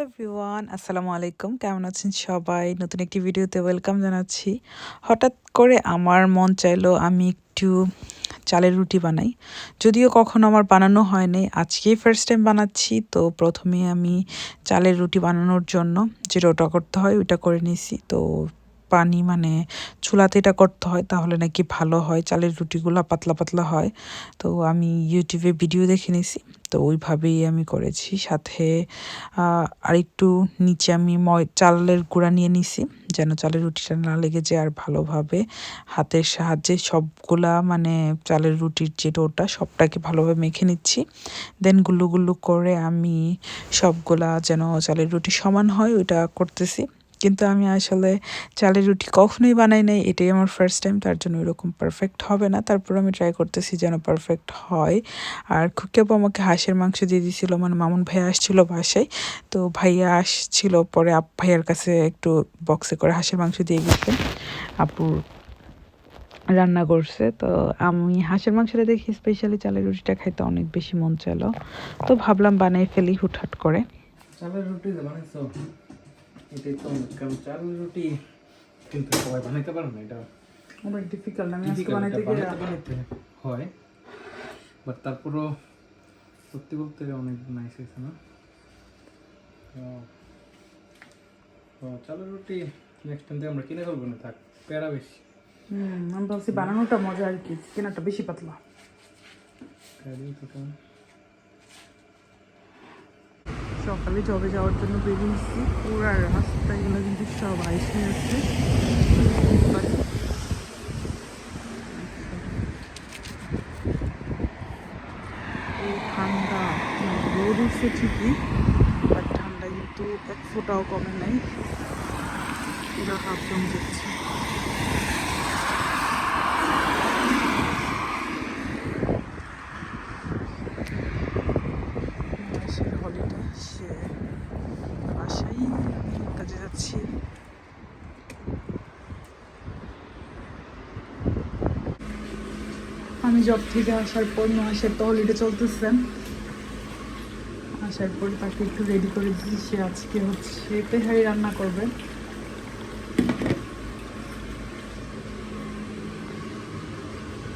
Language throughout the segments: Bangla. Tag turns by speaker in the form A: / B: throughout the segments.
A: হ্যালো ভিওয়ান আসসালামু আলাইকুম। কেমন আছেন সবাই? নতুন একটি ভিডিওতে ওয়েলকাম জানাচ্ছি। হঠাৎ করে আমার মন চাইলো আমি একটু চালের রুটি বানাই। যদিও কখনো আমার বানানো হয়নি, আজকেই ফার্স্ট টাইম বানাচ্ছি। তো প্রথমে আমি চালের রুটি বানানোর জন্য যেটা ওটা করতে হয় ওইটা করে নিয়েছি। তো পানি মানে চুলাতে এটা করতে হয়, তাহলে নাকি ভালো হয়। চালের রুটিগুলো পাতলা পাতলা হয়। তো আমি ইউটিউবে ভিডিও দেখে নিয়েছি তো ওইভাবেই আমি করেছি। সাথে আরেকটু নিচে আমি ময়, চালের গুঁড়া নিয়ে নিছি। যেন চালের রুটিটা না লেগে যায় আর ভালোভাবে হাতের সাহায্যে সবগুলা মানে চালের রুটির যে ডোটা, সবটাকে ভালোভাবে মেখে নিচ্ছি। দেন গুল্লু গুল্লু করে আমি সবগুলা যেন চালের রুটি সমান হয়, ওইটা করতেছি। কিন্তু আমি আসলে চালের রুটি কখনোই বানাই নাই, এটাই আমার ফার্স্ট টাইম তার জন্য ওইরকম পারফেক্ট হবে না। তারপর আমি ট্রাই করতেছি যেন পারফেক্ট হয়। আর খুকিয়াবু আমাকে হাঁসের মাংস দিয়ে দিয়েছিল মানে মামুন ভাইয়া আসছিল বাসায়, তো ভাইয়া আসছিল, পরে আপ ভাইয়ার কাছে একটু বক্সে করে হাঁসের মাংস দিয়ে গেছে। আপুর রান্না করছে, তো আমি হাঁসের মাংসটা দেখি স্পেশালি চালের রুটিটা খাইতে অনেক বেশি মন চাইলো। তো ভাবলাম বানাই ফেলি হুটহাট করে।
B: চালের রুটি বানাইছো? এটাই তো কারণ চালের রুটি কিন্তু সবাই বানাইতে পারে না এটা
A: অনেক ডিফিকাল্ট আমি আজকে বানাইতে গিয়ে
B: বানাইতে হয় বাট তারপরও সত্যি বলতে অনেক নাইস হয়েছে না? চালের রুটি নেক্সট টাইম আমরা কিনে ফেলব না থাক প্যারা বেশি।
A: হুম আমি ভাবছি বানানোটা মজা আর কি কেনাটা বেশি পাতলা। সকালে জবে যাওয়ার জন্য বেরিয়েছি পুরা রাস্তাগুলো কিন্তু সব আইস আছে ঠান্ডা রোদ উঠছে ঠিকই বাট ঠান্ডা কিন্তু এক ফোটাও কমে নাই। পুরো হাফ জমে যাচ্ছে মাসের হলিডে সে বাসায় আমি কাজে যাচ্ছি আমি জব থেকে আসার পর মাসের তো হলিডে চলতেছে। আসার পর তাকে একটু রেডি করে দিই, সে আজকে হচ্ছে তেহারি রান্না করবে।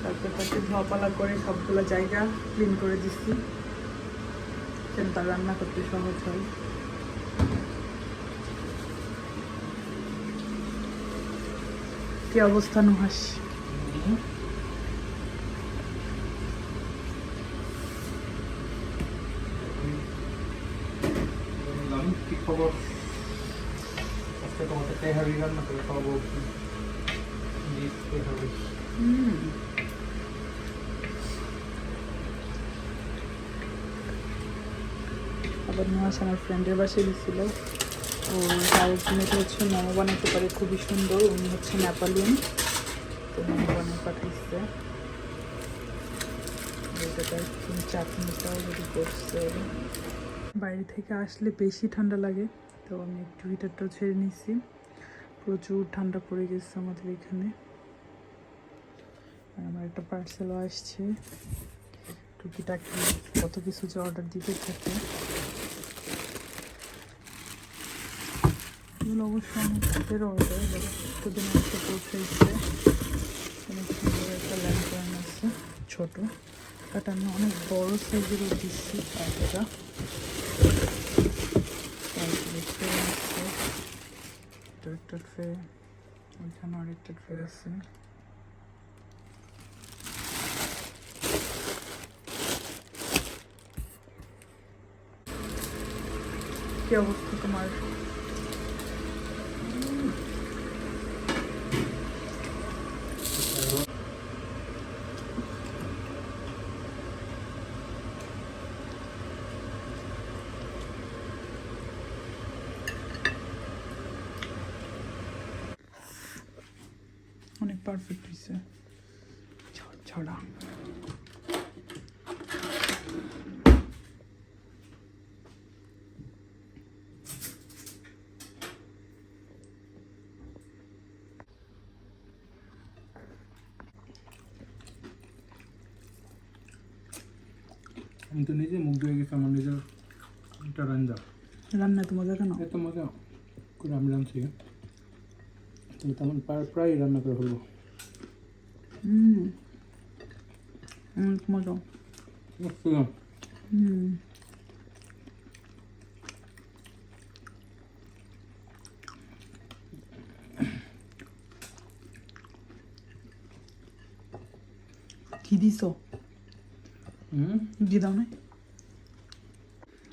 A: তারপর তাকে ধোয়াপালা করে সবগুলো জায়গা ক্লিন করে দিচ্ছি, যেন তার রান্না করতে সহজ হয়। কি অবস্থা নুহাস
B: কি খবর? আজকে তোমাকে তেহারি রান্না করে খাওয়াবো। বিফ তেহারি
A: আবার নুহাস আমার ফ্রেন্ডের বাসায় দিছিল ও তার মেয়েটা হচ্ছে মোমো বানাতে পারে, খুবই সুন্দর। উনি হচ্ছে নেপালিয়ান। তো মোমো বানিয়ে পাঠাইছে। এটাতে চাটনিটাও রেডি করছে বাইরে থেকে আসলে বেশি ঠান্ডা লাগে, তো আমি একটু হিটারটাও ছেড়ে নিছি। প্রচুর ঠান্ডা পড়ে গেছে আমাদের এখানে। আমার একটা পার্সেলও আসছে। টুকিটাকি কত কিছু যে অর্ডার দিতে থাকে। অনেক অর্ডার অনেক সুন্দর একটা ছোট। বাট আমি অনেক বড় সাইজেরও দিচ্ছি একটা তারপরে ট্রে আছে এটা একটা ট্রে ওইখানে আরেকটা ট্রে আছে কি অবস্থা তোমার অনেক পারফেক্ট হয়েছে ছড়া
B: আমি। তো নিজে মুখ দিয়ে গেছি আমার নিজের এটা রান্না।
A: রান্না তো মজা কেন
B: এত মজা। করে আমি রাঁধছি। তেমন প্রায় প্রায় রান্না করে
A: অনেক মজা। হুম। কি
B: হুম?
A: দিয়ে দাও না।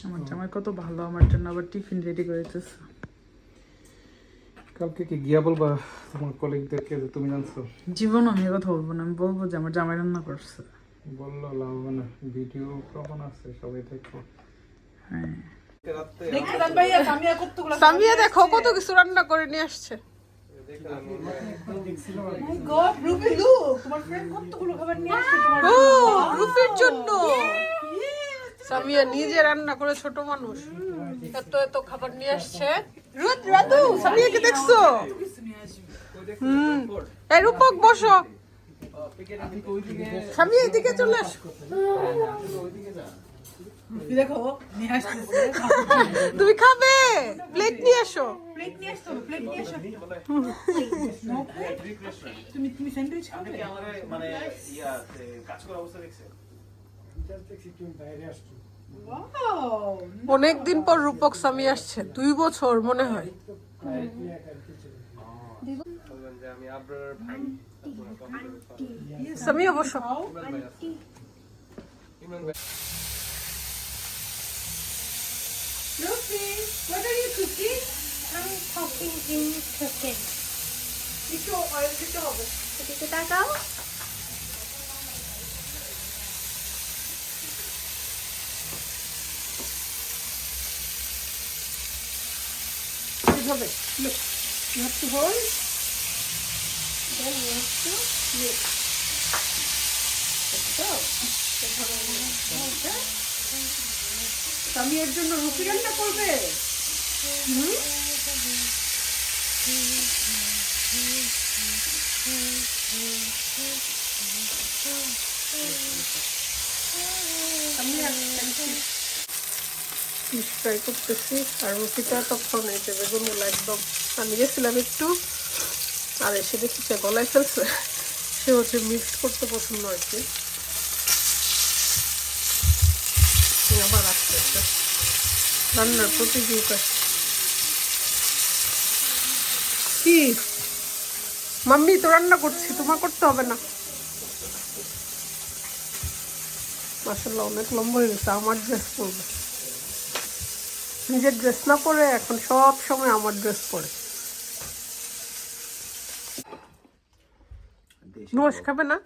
A: আমার জামাই কত ভালো আমার জন্য আবার টিফিন রেডি করে দিতেছে।
B: কালকে কি গিয়া বলবা তোমার কলিগদেরকে যে তুমি জানছো?
A: জীবন আমি কথা বলব না আমি বলব যে আমার জামাই রান্না করছে।
B: বলল লাভ হবে না ভিডিও প্রমাণ আছে সবাই দেখো।
A: হ্যাঁ।
C: সামিয়া দেখো কত কিছু রান্না করে নিয়ে আসছে। ও রুপির জন্য। সামিয়া নিজে রান্না করে ছোট মানুষ। এত এত খাবার নিয়ে আসছে। রুদ সামিয়াকে দেখছ? হুম। এই রূপক বসো। সামিয়া এদিকে চলে আসো। তুমি খাবে? প্লেট নিয়ে আসো
A: প্লেট নিয়ে আসতো প্লেট নিয়ে আসো। তুমি তুমি স্যান্ডউইচ খাবে?
D: মানে ইয়াতে কাজ করার অবস্থা দেখছে।
C: অনেক দিন পর রূপক স্বামী আসছে দুই বছর মনে হয়। স্বামী অবশ্য।
E: I'm talking in cooking. এদিকে তাকাও
C: কীভাবে Look, you have to hold.
E: then you have to mix. So.
C: স্বামী এর জন্য রুটি রান্না করবে ফিশ ফ্রাই করতেছি। আর রুটিটা তখন এই যে বেগুনগুলো একদম আমি গেছিলাম একটু। আর এসে দেখছি সে গলায় ফেলছে। সে হচ্ছে মিক্স করতে পছন্দ আর কি আবার আসতে আসতে রান্নার প্রতিযোগিতা কি? মাম্মি, তো রান্না করছি, তোমার করতে হবে না। মাসাল্লাহ অনেক লম্বা হয়ে গেছে, আমার ড্রেস পরবে। নিজের ড্রেস না পরে এখন সব সময় আমার ড্রেস পরে। নোস খাবে না?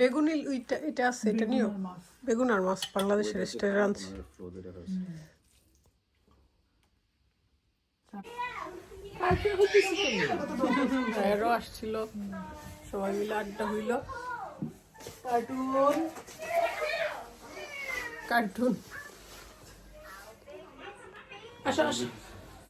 C: বেগুনি এটা আছে এটা নিও। বেগুন আর মাছ বাংলাদেশের স্টাইল রাঁধছে আসছিল সবাই মিলে আড্ডা হইল। কার্টুন। কার্টুন। আসো আসো।